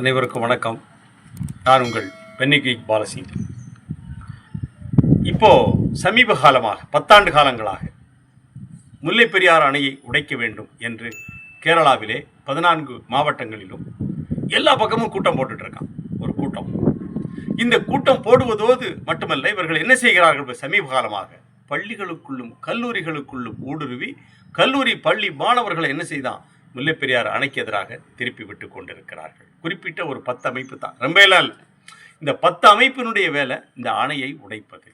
அனைவருக்கும் வணக்கம். நான் உங்கள் பென்னிக்கு பாலசிங் இப்போ சமீப காலமாக பத்தாண்டு காலங்களாக முல்லை பெரியாறு அணையை உடைக்க வேண்டும் என்று கேரளாவிலே பதினான்கு மாவட்டங்களிலும் எல்லா பக்கமும் கூட்டம் போட்டுட்டு இருக்கான் ஒரு கூட்டம். இந்த கூட்டம் போடுவதோடு மட்டுமல்ல இவர்கள் என்ன செய்கிறார்கள் சமீப காலமாக? பள்ளிகளுக்குள்ளும் கல்லூரிகளுக்குள்ளும் ஊடுருவி கல்லூரி பள்ளி மாணவர்களை என்ன செய்தான்? முல்லைப்பெரியார் அணைக்கு எதிராக திருப்பி விட்டு கொண்டிருக்கிறார்கள். குறிப்பிட்ட ஒரு பத்து அமைப்பு தான். ரொம்ப இல்லை. இந்த பத்து அமைப்பினுடைய வேலை இந்த அணையை உடைப்பது.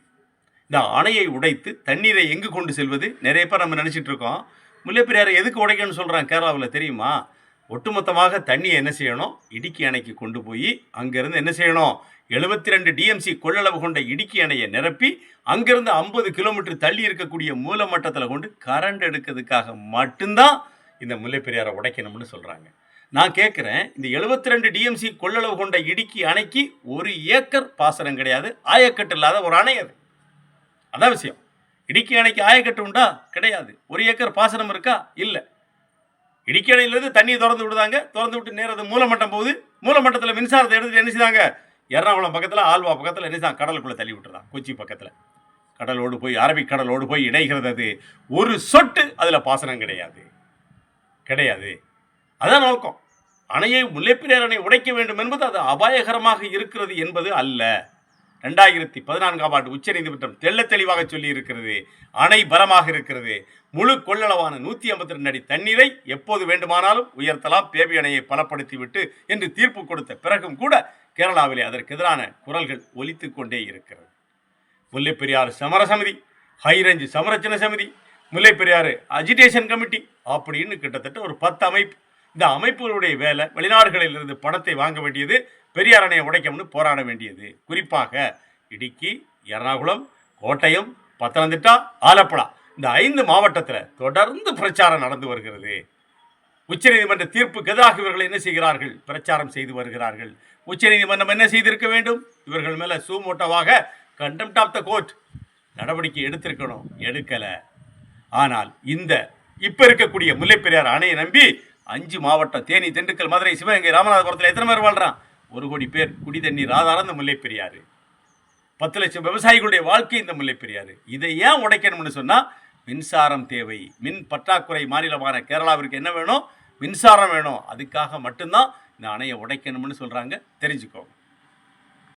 இந்த அணையை உடைத்து தண்ணீரை எங்கு கொண்டு செல்வது? நிறைய பேர் நம்ம நினச்சிட்டு இருக்கோம். முல்லைப்பெரியாரை எதுக்கு உடைக்கணும்னு சொல்கிறாங்க கேரளாவில் தெரியுமா? ஒட்டுமொத்தமாக தண்ணியை என்ன செய்யணும்? இடுக்கி அணைக்கு கொண்டு போய் அங்கேருந்து என்ன செய்யணும்? எழுபத்தி ரெண்டு டிஎம்சி கொள்ளளவு கொண்ட இடுக்கி அணையை நிரப்பி அங்கேருந்து ஐம்பது கிலோமீட்டர் தள்ளி இருக்கக்கூடிய மூலமட்டத்தில் கொண்டு கரண்ட் எடுக்கிறதுக்காக மட்டும்தான் இந்த முல்லைப்பெரியாரை உடைக்கணும்னு சொல்கிறாங்க நான் கேட்குறேன் இந்த எழுபத்தி ரெண்டு டிஎம்சி கொள்ளளவு கொண்ட இடுக்கி அணைக்கு ஒரு ஏக்கர் பாசனம் கிடையாது ஆயக்கட்டு இல்லாத ஒரு அணை அது. அதான் விஷயம். இடுக்கி அணைக்கு ஆயக்கட்டு உண்டா? கிடையாது. ஒரு ஏக்கர் பாசனம் இருக்கா? இல்லை. இடுக்கி அணையிலேருந்து தண்ணியை திறந்து விடுதாங்க? திறந்து விட்டு நேரம் மூலமட்டம் போகுது. மூலமட்டத்தில் மின்சாரத்தை எடுத்துட்டு என்ன செய்தாங்க? எர்ணாகுளம் பக்கத்தில் ஆல்வா பக்கத்தில் என்ன கடலுக்குள்ளே தள்ளி விட்டுறான் கொச்சி பக்கத்தில். கடலோடு போய் அரபிக் கடலோடு போய் இணைகிறது அது. ஒரு சொட்டு அதில் பாசனம் கிடையாது. கிடையாது. அதான் நோக்கம். அணையை முல்லைப்பெரியார் அணை உடைக்க வேண்டும் என்பது அது அபாயகரமாக இருக்கிறது என்பது அல்ல. ரெண்டாயிரத்தி பதினான்காம் ஆண்டு உச்சநீதிமன்றம் தெள்ள தெளிவாக சொல்லி இருக்கிறது அணை பலமாக இருக்கிறது. முழு கொள்ளளவான நூற்றி ஐம்பத்தி ரெண்டு அடி தண்ணீரை எப்போது வேண்டுமானாலும் உயர்த்தலாம். பேபி அணையை பலப்படுத்தி விட்டு என்று தீர்ப்பு கொடுத்த பிறகும் கூட கேரளாவிலே அதற்கு எதிரான குரல்கள் ஒலித்து கொண்டே இருக்கிறது. முல்லைப்பெரியார் சமர சமிதி ஹைரேஞ்ச் சமரச்சன Samithi Mullaperiyar agitation committee அப்படின்னு கிட்டத்தட்ட ஒரு பத்து அமைப்பு. இந்த அமைப்புகளுடைய வேலை வெளிநாடுகளில் இருந்து பணத்தை வாங்க வேண்டியது பெரியார் அணையை உடைக்கணும்னு போராட வேண்டியது. குறிப்பாக இடுக்கி எர்ணாகுளம் கோட்டயம் பத்தனந்திட்டா ஆலப்புழா. இந்த ஐந்து மாவட்டத்தில் தொடர்ந்து பிரச்சாரம் நடந்து வருகிறது. உச்சநீதிமன்ற தீர்ப்புக்கு எதிராக இவர்கள் என்ன செய்கிறார்கள்? பிரச்சாரம் செய்து வருகிறார்கள். உச்சநீதிமன்றம் என்ன செய்திருக்க வேண்டும்? இவர்கள் மேலே சூமோட்டவாக கண்டெம்ட் ஆஃப் த கோர்ட் நடவடிக்கை எடுத்திருக்கணும். எடுக்கலை. ஆனால் இந்த இப்ப இருக்கக்கூடிய முல்லைப்பெரியார் அணையை நம்பி அஞ்சு மாவட்டம் தேனி திண்டுக்கல் மதுரை சிவகங்கை ராமநாதபுரத்தில் எத்தனை பேர் வாழ்றான்? ஒரு கோடி பேர் குடி தண்ணீர் ஆதாரம் இந்த முல்லைப்பெரியாறு. பத்து லட்சம் விவசாயிகளுடைய வாழ்க்கை இந்த முல்லைப்பெரியாறு. இதை ஏன் உடைக்கணும்னு சொன்னா மின்சாரம் தேவை. மின் பற்றாக்குறை மாநிலமான கேரளாவிற்கு என்ன வேணும்? மின்சாரம் வேணும். அதுக்காக மட்டும்தான் இந்த அணையை உடைக்கணும்னு சொல்றாங்க. தெரிஞ்சுக்கோங்க.